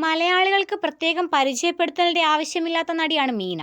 മലയാളികൾക്ക് പ്രത്യേകം പരിചയപ്പെടുത്തലിന്റെ ആവശ്യമില്ലാത്ത നടിയാണ് മീന.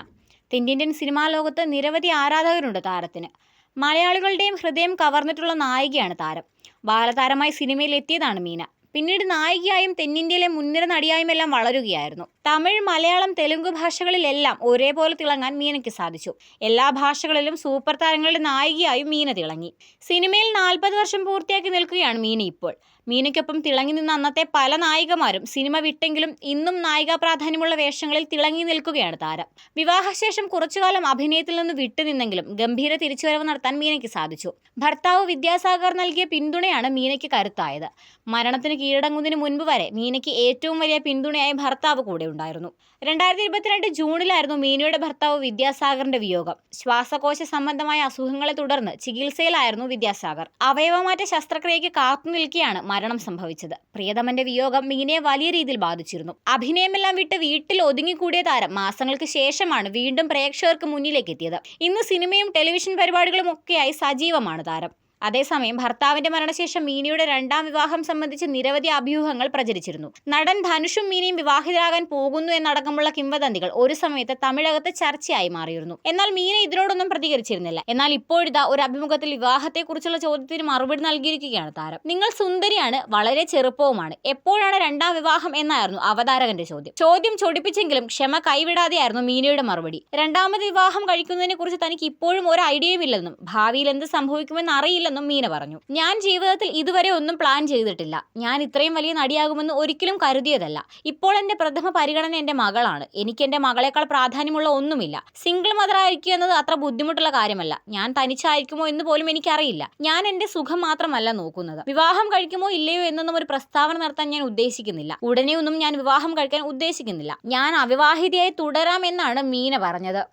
തെന്നിന്ത്യൻ സിനിമാ ലോകത്ത് നിരവധി ആരാധകരുണ്ട് താരത്തിന്. മലയാളികളുടെയും ഹൃദയം കവർന്നിട്ടുള്ള നായികയാണ് താരം. ബാലതാരമായി സിനിമയിൽ എത്തിയതാണ് മീന. പിന്നീട് നായികയായും തെന്നിന്ത്യയിലെ മുൻനിര നടിയായും എല്ലാം വളരുകയായിരുന്നു. തമിഴ് മലയാളം തെലുങ്ക് ഭാഷകളിലെല്ലാം ഒരേപോലെ തിളങ്ങാൻ മീനയ്ക്ക് സാധിച്ചു. എല്ലാ ഭാഷകളിലും സൂപ്പർ താരങ്ങളുടെ നായികയായും മീന തിളങ്ങി. സിനിമയിൽ നാൽപ്പത് വർഷം പൂർത്തിയാക്കി നിൽക്കുകയാണ് മീന ഇപ്പോൾ. മീനയ്ക്കൊപ്പം തിളങ്ങി നിന്ന അന്നത്തെ പല നായികമാരും സിനിമ വിട്ടെങ്കിലും ഇന്നും നായികാ പ്രാധാന്യമുള്ള വേഷങ്ങളിൽ തിളങ്ങി നിൽക്കുകയാണ് താരം. വിവാഹശേഷം കുറച്ചുകാലം അഭിനയത്തിൽ നിന്ന് വിട്ടുനിന്നെങ്കിലും ഗംഭീര തിരിച്ചുവരവ് നടത്താൻ മീനയ്ക്ക് സാധിച്ചു. ഭർത്താവ് വിദ്യാസാഗർ നൽകിയ പിന്തുണയാണ് മീനയ്ക്ക് കരുത്തായത്. മരണത്തിന് കീഴടങ്ങുന്നതിന് മുൻപ് വരെ മീനയ്ക്ക് ഏറ്റവും വലിയ പിന്തുണയായി ഭർത്താവ് കൂടെ ഉണ്ടായിരുന്നു. രണ്ടായിരത്തി ഇരുപത്തിരണ്ട് ജൂണിലായിരുന്നു മീനയുടെ ഭർത്താവ് വിദ്യാസാഗറിന്റെ വിയോഗം. ശ്വാസകോശ സംബന്ധമായ അസുഖങ്ങളെ തുടർന്ന് ചികിത്സയിലായിരുന്നു വിദ്യാസാഗർ. അവയവമാറ്റ ശസ്ത്രക്രിയയ്ക്ക് കാത്തു നിൽക്കെയാണ് മരണം സംഭവിച്ചത്. പ്രിയതമന്റെ വിയോഗം മീനയെ വലിയ രീതിയിൽ ബാധിച്ചിരുന്നു. അഭിനയമെല്ലാം വിട്ട് വീട്ടിൽ ഒതുങ്ങിക്കൂടിയ താരം മാസങ്ങൾക്ക് ശേഷമാണ് വീണ്ടും പ്രേക്ഷകർക്ക് മുന്നിലേക്ക് എത്തിയത്. ഇന്ന് സിനിമയും ടെലിവിഷൻ പരിപാടികളും ഒക്കെയായി സജീവമാണ് താരം. അതേസമയം ഭർത്താവിന്റെ മരണശേഷം മീനയുടെ രണ്ടാം വിവാഹം സംബന്ധിച്ച് നിരവധി അഭ്യൂഹങ്ങൾ പ്രചരിച്ചിരുന്നു. നടൻ ധനുഷും മീനയും വിവാഹിതരാകാൻ പോകുന്നു എന്നടക്കമുള്ള കിംവദന്തികൾ ഒരു സമയത്ത് തമിഴകത്ത് ചർച്ചയായി മാറിയിരുന്നു. എന്നാൽ മീന ഇതിനോടൊന്നും പ്രതികരിച്ചിരുന്നില്ല. എന്നാൽ ഇപ്പോഴിതാ ഒരു അഭിമുഖത്തിൽ വിവാഹത്തെക്കുറിച്ചുള്ള ചോദ്യത്തിന് മറുപടി നൽകിയിരിക്കുകയാണ് താരം. നിങ്ങൾ സുന്ദരിയാണ് വളരെ ചെറുപ്പവുമാണ്. എപ്പോഴാണ് രണ്ടാം വിവാഹം എന്നായിരുന്നു അവതാരകന്റെ ചോദ്യം. ചോദ്യം ചൊടിപ്പിച്ചെങ്കിലും ക്ഷമ കൈവിടാതെയായിരുന്നു മീനയുടെ മറുപടി. രണ്ടാമത് വിവാഹം കഴിക്കുന്നതിനെ കുറിച്ച് തനിക്ക് ഇപ്പോഴും ഒരു ഐഡിയയും ഇല്ലെന്നും ഭാവിയിൽ എന്ത് സംഭവിക്കുമെന്ന് അറിയില്ലെന്നും മീന പറഞ്ഞു. ഞാൻ ജീവിതത്തിൽ ഇതുവരെ ഒന്നും പ്ലാൻ ചെയ്തിട്ടില്ല. ഞാൻ ഇത്രയും വലിയ നടിയാകുമെന്ന് ഒരിക്കലും കരുതിയതല്ല. ഇപ്പോൾ എന്റെ പ്രഥമ പരിഗണന എന്റെ മകളാണ്. എനിക്ക് എന്റെ മകളെക്കാൾ പ്രാധാന്യമുള്ള ഒന്നുമില്ല. സിംഗിൾ മദർ ആയിരിക്കുക എന്നത് അത്ര ബുദ്ധിമുട്ടുള്ള കാര്യമല്ല. ഞാൻ തനിച്ചായിരിക്കുമോ എന്ന് പോലും എനിക്കറിയില്ല. ഞാൻ എന്റെ സുഖം മാത്രമല്ല നോക്കുന്നത്. വിവാഹം കഴിക്കുമോ ഇല്ലയോ എന്നൊന്നും ഒരു പ്രസ്താവന നടത്താൻ ഞാൻ ഉദ്ദേശിക്കുന്നില്ല. ഉടനെയൊന്നും ഞാൻ വിവാഹം കഴിക്കാൻ ഉദ്ദേശിക്കുന്നില്ല. ഞാൻ അവിവാഹിതയായി തുടരാമെന്നാണ് മീന പറഞ്ഞത്.